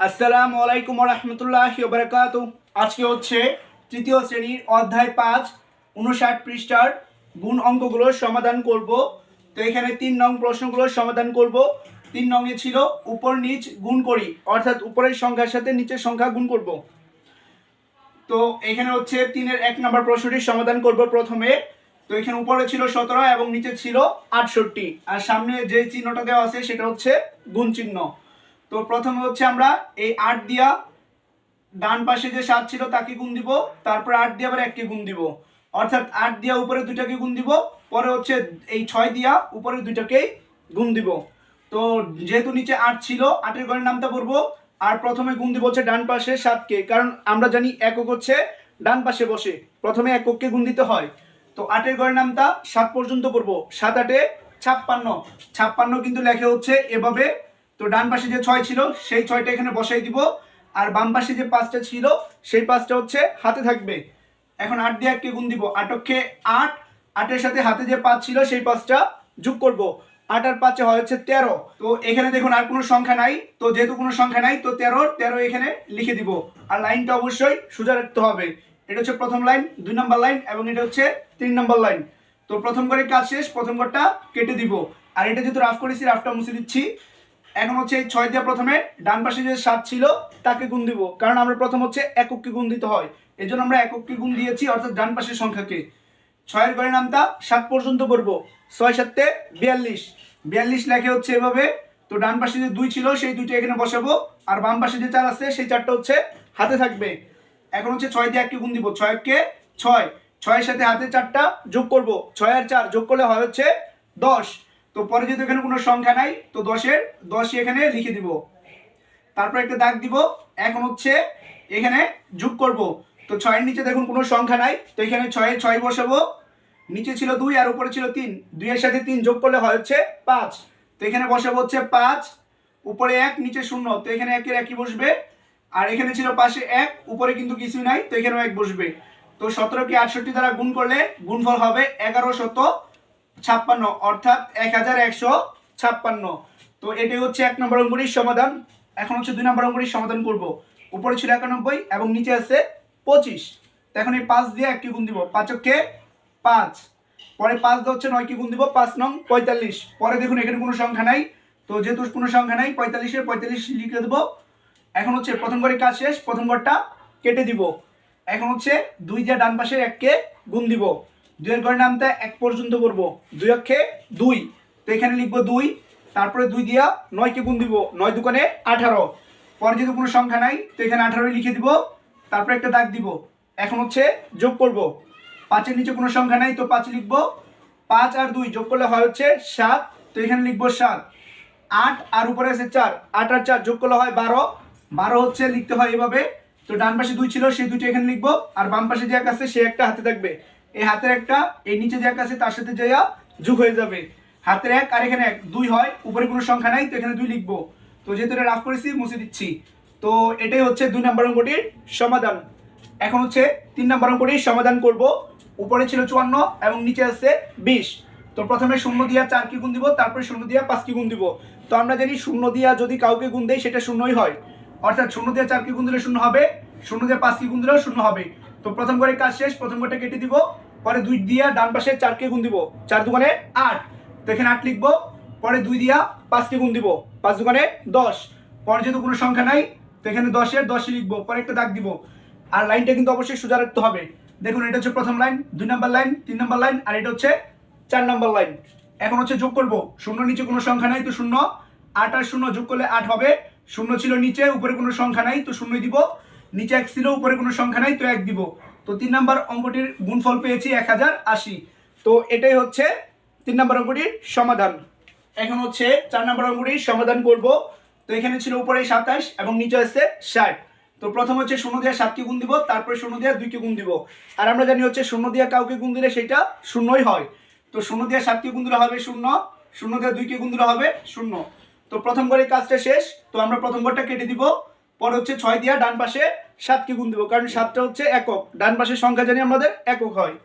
আসসালামু আলাইকুম রহমতুল্লাহ বারকাত আজকে হচ্ছে তৃতীয় শ্রেণির অধ্যায় পাঁচ, উনষাট পৃষ্ঠার গুণ অঙ্কগুলোর সমাধান করব। তো এখানে তিন নং প্রশ্নগুলোর সমাধান করব। তিন নংয়ে ছিল উপর নিচ গুণ করি, অর্থাৎ উপরের সংখ্যার সাথে নিচের সংখ্যা গুণ করব। তো এখানে হচ্ছে তিনের এক নম্বর প্রশ্নটির সমাধান করব প্রথমে। তো এখানে উপরে ছিল সতেরো এবং নিচে ছিল আটষট্টি। আর সামনে যে চিহ্নটা দেওয়া আছে সেটা হচ্ছে গুণ চিহ্ন। তো প্রথমে হচ্ছে আমরা এই আট দিয়া ডান পাশে যে সাত ছিল তাকে গুণ দিব, তারপরে আট দিয়ে আবার এককে গুণ দিব। অর্থাৎ আট দিয়া উপরে দুইটাকে গুণ দিব, পরে হচ্ছে এই ছয় দিয়া উপরে দুইটাকেই গুণ দিব। তো যেহেতু নিচে আট ছিল, আটের ঘরের নামটা পড়ব আর প্রথমে গুণ দিব হচ্ছে ডান পাশে সাতকে, কারণ আমরা জানি একক হচ্ছে ডান পাশে বসে, প্রথমে একককে গুণ দিতে হয়। তো আটের ঘরের নামটা সাত পর্যন্ত পড়ব সাত আটে ছাপ্পান্ন ছাপ্পান্ন কিন্তু লেখে হচ্ছে এভাবে তো ডান পাশে যে ছয় ছিল, সেই ছয়টা এখানে বসাই দিব। আর বাম পাশে যে পাঁচটা ছিল, সেই পাঁচটা হচ্ছে হাতে থাকবে। এখন আট দিয়ে এককে গুণ দিব। আটককে আট, আটের সাথে হাতে যে পাঁচ ছিল, সেই পাঁচটা যোগ করব। আট আর পাঁচে হয় হচ্ছে তেরো। তো এখানে দেখুন আর কোনো সংখ্যা নাই। তো যেহেতু কোনো সংখ্যা নাই, তো তেরো তেরো এখানে লিখে দিব। আর লাইনটা অবশ্যই সোজা রাখতে হবে। এটা হচ্ছে প্রথম লাইন, দুই নম্বর লাইন, এবং এটা হচ্ছে তিন নম্বর লাইন। তো প্রথম করে কাজ শেষ, প্রথম ঘরটা কেটে দিব। আর এটা যেহেতু রাফ করেছি রাফটা মুছে দিচ্ছি। এখন হচ্ছে এই ছয় দিয়ে প্রথমে ডান পাশে যে সাত ছিল, তাকে গুণ দিব। কারণ আমরা প্রথম হচ্ছে একককে গুণ দিতে হয়। এই জন্য আমরা একককে গুণ দিয়েছি, অর্থাৎ ডান পাশের সংখ্যাকে। ছয়ের ঘরের নামটা সাত পর্যন্ত করব। ছয় সাতে বিয়াল্লিশ। বিয়াল্লিশ লেখে হচ্ছে এভাবে, তো ডান পাশে যে দুই ছিল, সেই দুইটা এখানে বসাবো। আর বাম পাশে যে চার আছে, সেই চারটা হচ্ছে হাতে থাকবে। এখন হচ্ছে ছয় দিয়ে এককে গুণ দিব। ছয়কে ছয়। ছয়ের সাথে হাতে চারটা যোগ করব। ছয় আর চার যোগ করলে হয় হচ্ছে দশ। তো পরে যেহেতু এখানে কোনো সংখ্যা নাই, তো দশের, দশই এখানে লিখে দিব। তারপর একটা দাগ দিব, এখন হচ্ছে এখানে যোগ করব। তো ছয়ের নিচে দেখুন কোনো সংখ্যা নাই, তো এখানে ছয়ে ছয় বসাবো। নিচে ছিল দুই আর উপরে ছিল তিন। দুইয়ের সাথে তিন যোগ করলে হয় হচ্ছে পাঁচ। তো এখানে বসাবো হচ্ছে পাঁচ, উপরে এক, নিচে শূন্য। তো এখানে একের একই বসবে। আর এখানে ছিল পাশে এক, উপরে কিন্তু কিছুই নাই, তো এখানেও এক বসবে। তো সতেরোকে আটষট্টি দ্বারা গুণ করলে গুণফল হবে এগারো শত ছাপ্পান্ন, অর্থাৎ এক হাজার একশো ছাপ্পান্ন। তো এটাই হচ্ছে এক নম্বর অঙ্কুরির সমাধান। এখন হচ্ছে দুই নম্বর অঙ্কুরির সমাধান করব। উপরে ছিল একানব্বই এবং নিচে আছে পঁচিশ। তো এখন এই পাঁচ দিয়ে একটি গুণ দিব। পাঁচককে পাঁচ। পরে পাঁচ দিয়ে হচ্ছে নয় কি গুণ দিব, পাঁচ নং পঁয়তাল্লিশ। পরে দেখুন, এখানে কোনো সংখ্যা নাই। তো যেহেতু কোনো সংখ্যা নাই পঁয়তাল্লিশে পঁয়তাল্লিশ লিখে দেবো। এখন হচ্ছে প্রথম ঘরের কাজ শেষ, প্রথম ঘরটা কেটে দিব। এখন হচ্ছে দুই দিয়ে ডান পাশের এককে গুণ দিব। দুইয়ের ঘরের নামটা এক পর্যন্ত করব। দুই অক্ষে দুই। তো এখানে লিখব দুই, তারপরে দুই দিয়া নয়কে গুণ দিব, নয় দোকানে আঠারো। পরে যদি কোনো সংখ্যা নাই, তো এখানে আঠারোই লিখে দিব, তারপরে একটা দাগ দিব। এখন হচ্ছে যোগ করব। পাঁচের নিচে কোনো সংখ্যা নাই, তো পাঁচ লিখব। পাঁচ আর দুই যোগ করলে হয় হচ্ছে সাত, তো এখানে লিখব সাত। আট আর উপরে আছে চার, আট আর চার যোগ করলে হয় বারো। বারো হচ্ছে লিখতে হয় এভাবে। তো ডান পাশে দুই ছিল, সেই দুইটা এখানে লিখব, আর বাম পাশে যে এক আছে, সে একটা হাতে থাকবে। এই হাতের একটা, এই নিচে যে এক আছে, তার সাথে যাইয়া যোগ হয়ে যাবে। হাতের এক আর এখানে এক, দুই হয়, উপরে কোনো সংখ্যা নাই, তো এখানে দুই লিখব। তো যেহেতু এটা রাফ করেছি, মুছে দিচ্ছি। তো এটাই হচ্ছে দুই নম্বর অঙ্কটির সমাধান। এখন হচ্ছে তিন নম্বর অঙ্কটির সমাধান করব। উপরে ছিল চুয়ান্ন এবং নিচে আছে বিশ। তো প্রথমে শূন্য দিয়া চার কি গুণ দিব, তারপরে শূন্য দিয়া পাঁচ কি গুণ দিব। তো আমরা জানি শূন্য দিয়া যদি কাউকে গুণ দেয় সেটা শূন্যই হয়। অর্থাৎ শূন্য দিয়ে চার কি গুণ দিলে শূন্য হবে, শূন্য দিয়ে পাঁচ কি গুণ দিলেও শূন্য হবে। তো প্রথম করে কাজ শেষ, প্রথম ঘরটা কেটে দিব। পরে দুই দিয়া ডান পাশে চারকে গুণ দিব। চার দোকানে আট। তো এখানে আট লিখব। পরে দুই দিয়া পাঁচকে গুণ দিব। পাঁচ দোকানে দশ। পরে যেহেতু কোনো সংখ্যা নাই, তো এখানে দশের দশই লিখব। পরে একটা দাগ দিব। আর লাইনটা কিন্তু অবশ্যই সোজা রাখতে হবে। দেখুন, এটা হচ্ছে প্রথম লাইন, দুই নাম্বার লাইন, তিন নাম্বার লাইন, আর এটা হচ্ছে চার নাম্বার লাইন। এখন হচ্ছে যোগ করব। শূন্য নিচে কোনো সংখ্যা নাই, তো শূন্য। আট আর শূন্য যোগ করলে আট হবে। শূন্য ছিল নিচে, উপরে কোনো সংখ্যা নাই, তো শূন্য দিব। নিচে এক ছিল, উপরে কোনো সংখ্যা নাই, তো এক দিব। তো তিন নাম্বার অঙ্কটির গুণফল পেয়েছি এক হাজার আশি। তো এটাই হচ্ছে তিন নাম্বার অঙ্কটির সমাধান। এখন হচ্ছে চার নাম্বার অঙ্কটির সমাধান করব। তো এখানে ছিল উপরে সাতাশ এবং নিচে আছে ষাট। তো প্রথম হচ্ছে শূন্য দিয়ে সাতকে গুণ দিব, তারপরে শূন্য দিয়ে দুইকে গুণ দিব। আর আমরা জানি হচ্ছে শূন্য দিয়ে কাউকে গুণ দিলে সেটা শূন্যই হয়। তো শূন্য দিয়ে সাতকে গুণ দিলে হবে শূন্য শূন্য দিয়ে দুইকে গুণ দিলে হবে শূন্য। তো প্রথম করে কাজটা শেষ। তো আমরা প্রথম ঘরটা কেটে দিব। পরে হচ্ছে ছয় দিয়া ডান পাশে সাতকে গুণ দিব, কারণ সাতটা হচ্ছে একক। ডান পাশের সংখ্যা জানি আমাদের একক হয়।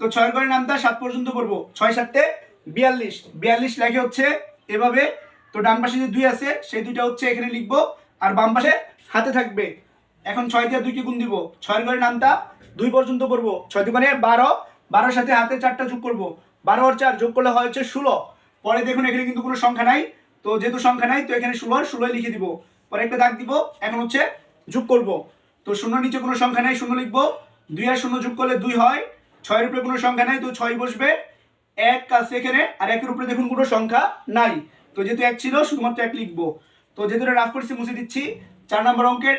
তো ছয়ের ঘরের নামটা সাত পর্যন্ত করব। ছয় সাতে বিয়াল্লিশ। বিয়াল্লিশ লেখে হচ্ছে এভাবে। তো ডান পাশে যে দুই আছে, সেই দুইটা হচ্ছে এখানে লিখব। আর বাম পাশে হাতে থাকবে। এখন ছয় দিয়ে দুইকে গুণ দিব। ছয়ের ঘরের নামটা দুই পর্যন্ত করব। ছয় দুগুণে বারো। বারোর সাথে হাতে চারটা যোগ করব। বারো আর চার যোগ করলে হয় হচ্ছে ষোলো। পরে দেখুন এখানে কিন্তু কোনো সংখ্যা নাই। তো যেহেতু সংখ্যা নাই, তো এখানে ষোলো ষোলোই লিখে দিব। পরে একটা দাগ দিব। এখন হচ্ছে যোগ করব। তো শূন্য নিচে কোনো সংখ্যা নেই, শূন্য লিখব। দুই আর শূন্য যোগ করলে দুই হয়। ছয়ের উপরে কোনো সংখ্যা নাই, তো ছয় বসবে। এক আছে এখানে, আর একের উপরে দেখুন কোনো সংখ্যা নাই। তো যেহেতু এক ছিল, শুধুমাত্র এক লিখব। তো যেহেতু রাফ করছি, মুছে দিচ্ছি। চার নম্বর অঙ্কের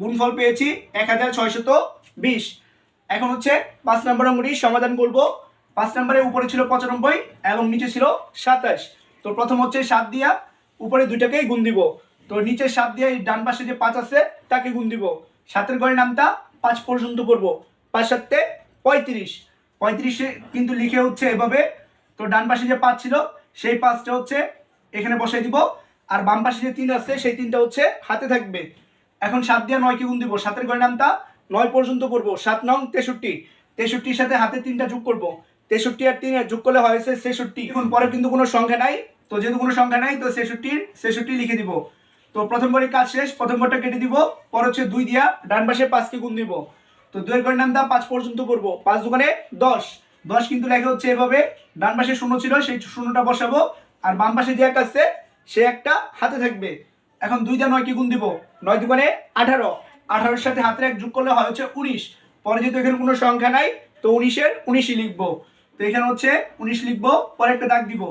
গুণফল পেয়েছি এক হাজার ছয়শত বিশ। এখন হচ্ছে পাঁচ নম্বর অঙ্কটি সমাধান করব। পাঁচ নম্বরের উপরে ছিল পঁচানব্বই এবং নিচে ছিল সাতাশ। তো প্রথম হচ্ছে সাত দিয়া উপরে দুইটাকেই গুণ দিব। তো নিচে সাত দিয়ে ডান পাশে যে পাঁচ আছে, তাকে গুণ দিব। সাতের ঘরের নামটা পাঁচ পর্যন্ত করব পাঁচ সাতে পঁয়ত্রিশ। পঁয়ত্রিশে কিন্তু লিখে হচ্ছে এভাবে। তো ডান পাশে যে পাঁচ ছিল, সেই পাঁচটা হচ্ছে এখানে বসাই দিব। আর বাম পাশে যে তিন আছে, সেই তিনটা হচ্ছে হাতে থাকবে। এখন সাত দিয়ে নয়কে গুণ দিব। সাতের ঘরের নামটা নয় পর্যন্ত করব সাত নং তেষট্টি। তেষট্টির সাথে হাতে তিনটা যোগ করব। তেষট্টি আর তিনে যোগ করলে হয়েছে ছেষট্টি। এখন পরে কিন্তু কোনো সংখ্যা নাই। তো যেহেতু কোনো সংখ্যা নাই, তো ছেষট্টির ছেষট্টি লিখে দিব। তো প্রথম ঘরের কাজ শেষ, প্রথম ঘরটা কেটে দিব, পর হচ্ছে দুই দিয়া ডান পাশে পাঁচকে গুণ দিব তো দুই দুয়ের ঘরের নামটা পাঁচ পর্যন্ত করব। পাঁচ দোকানে দশ। দশ কিন্তু লেখা হচ্ছে এভাবে, ডান পাশে শূন্য ছিল, সেই শূন্যটা বসাবো, আর বাম পাশে যে এক আছে, সে একটা হাতে থাকবে। এখন দুই দিয়ে নয় কি গুণ দিব। নয় দোকানে আঠারো। আঠারোর সাথে হাতের এক যোগ করলে হয় হচ্ছে উনিশ। পরে যেহেতু এখানে কোনো সংখ্যা নাই, তো উনিশের উনিশই লিখব। তো এখানে হচ্ছে উনিশ লিখব, পরে একটা দাগ দিব।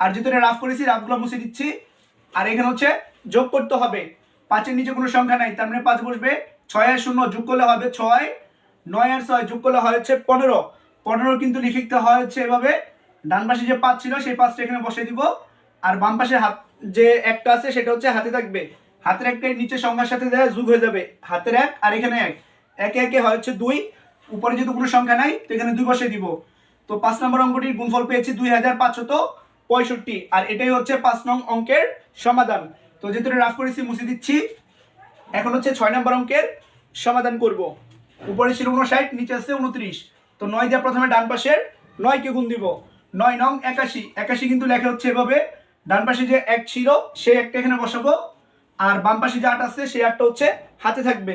আর যেহেতু এটা রাফ করেছি, রাফগুলো মুছে দিচ্ছি। আর এখানে হচ্ছে যোগ করতে হবে। পাঁচের নিচে কোনো সংখ্যা নাই, তার মানে পাঁচ বসবে। ছয় আর শূন্য যোগ করলে হবে ছয়, নয় আর ছয় যোগ করলে হয় হচ্ছে পনেরো। পনেরো কিন্তু লিখিতে হয় হচ্ছে এভাবে, ডান পাশে যে পাঁচ ছিল সেই পাঁচটা এখানে বসে দিব। আর বাম পাশে হাত, যে একটা আছে সেটা হচ্ছে হাতে থাকবে। হাতের একটা নিচে সংখ্যার সাথে দেয় যোগ হয়ে যাবে, হাতের এক আর এখানে এক। একে একে হয় দুই, উপরে যেহেতু কোনো সংখ্যা নাই, তো এখানে দুই বসে দিব। তো পাঁচ নম্বর অঙ্কটির গুণফল পেয়েছি দুই হাজার পাঁচশত পঁয়ষট্টি, আর এটাই হচ্ছে পাঁচ নং অঙ্কের সমাধান। তো যেহেতু রাফ করেছি, মুছে দিচ্ছি। এখন হচ্ছে ছয় নম্বর অঙ্কের সমাধান করব। উপরে ছিল উনষাট নিচে আছে উনত্রিশ তো নয় দিয়ে প্রথমে ডান পাশের নয়কে গুণ দিব। নয় নং একাশি। একাশি কিন্তু লেখা হচ্ছে এভাবে, ডান পাশে যে এক ছিল, সেই একটা এখানে বসাবো। আর বাম পাশে যে আট আছে, সেই আটটা হচ্ছে হাতে থাকবে।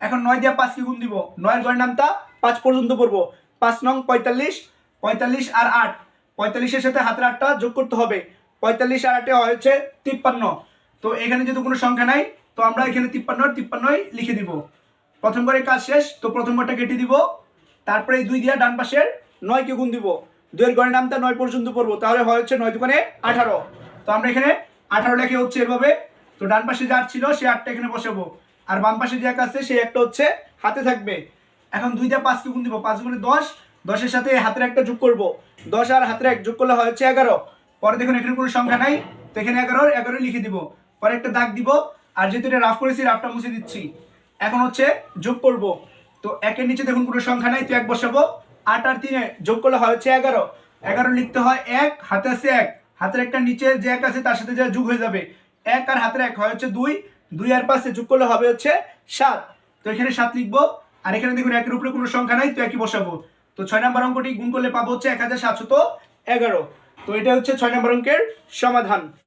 এখন নয় দিয়ে পাঁচকে গুণ দিব। নয়ের ঘরের নামটা পাঁচ পর্যন্ত করব পাঁচ নং পঁয়তাল্লিশ পঁয়তাল্লিশ আর আট। পঁয়তাল্লিশের সাথে হাতের আটটা যোগ করতে হবে। পঁয়তাল্লিশ আর আটে হয়েছে তিপ্পান্ন। তো এখানে যেহেতু কোনো সংখ্যা নাই, তো আমরা এখানে তিপ্পান্ন, তিপ্পান্নই লিখে দিব। প্রথম করে কাজ শেষ, তো প্রথম ঘরটা কেটে দিব। তারপরে দুই দিয়া ডান পাশের নয়কে গুণ দিব। দুইয়ের ঘরের নামটা নয় পর্যন্ত পড়ব, তাহলে হয় হচ্ছে নয় দোকানে আঠারো। তো আমরা এখানে আঠারো লেখে হচ্ছে এভাবে। তো ডান পাশে যে ছিল সে আটটা এখানে বসাবো। আর বাম পাশে যে এক আছে, সেই একটা হচ্ছে হাতে থাকবে। এখন দুই দিয়ে পাঁচকে গুণ দিব, পাঁচ গুণে দশ। দশের সাথে হাতের একটা যোগ করব। দশ আর হাতের এক যোগ করলে হয় হচ্ছে এগারো। পরে দেখুন এখানে কোনো সংখ্যা নাই, তো এখানে এগারোর, এগারোই লিখে দিব। পরে একটা দাগ দিব, আর যেহেতু এটা রাফ করেছি রাফটা মুছে দিচ্ছি। এখন হচ্ছে যোগ করব। তো একের নিচে দেখুন কোনো সংখ্যা নাই, তো এক বসাবো। আট আর তিনে যোগ করলে হয় হচ্ছে এগারো। এগারো লিখতে হয় এক, হাতে আছে এক। হাতের একটা নিচে যে এক আছে, তার সাথে যা যোগ হয়ে যাবে। এক আর হাতের এক হয় হচ্ছে দুই। দুই আর পাশে যোগ করলে হবে হচ্ছে সাত। তো এখানে সাত লিখব। আর এখানে দেখুন একের উপরে কোনো সংখ্যা নাই, তো একই বসাবো। তো ছয় নম্বর অঙ্কটি গুণ করলে পাবো হচ্ছে এক হাজার সাতশত এগারো। তো এটা হচ্ছে ছয় নম্বর অঙ্কের সমাধান।